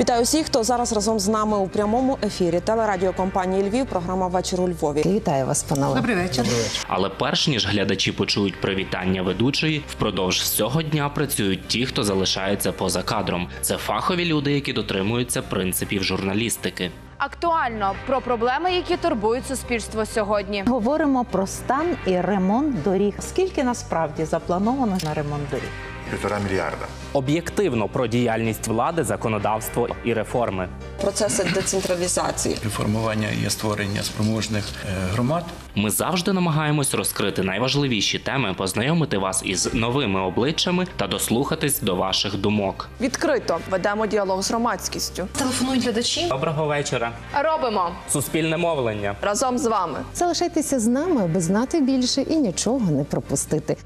Вітаю всіх, хто зараз разом з нами у прямому ефірі телерадіокомпанії Львів. Програма вечір у Львові. Вітаю вас, панове. Добрий вечір. Але перш ніж глядачі почують привітання ведучої, впродовж всього дня працюють ті, хто залишається поза кадром. Це фахові люди, які дотримуються принципів журналістики. Актуально про проблеми, які турбують суспільство сьогодні. Говоримо про стан і ремонт доріг. Скільки насправді заплановано на ремонт доріг? Півтора мільярда. Об'єктивно про діяльність влади, законодавство і реформи. Процеси децентралізації. реформування і створення спроможних е, громад. Ми завжди намагаємось розкрити найважливіші теми, познайомити вас із новими обличчями та дослухатись до ваших думок. Відкрито ведемо діалог з громадськістю Телефонують глядачі. Доброго вечора. Робимо Суспільне мовлення. разом з вами. Залишайтеся з нами, аби знати більше і нічого не пропустити.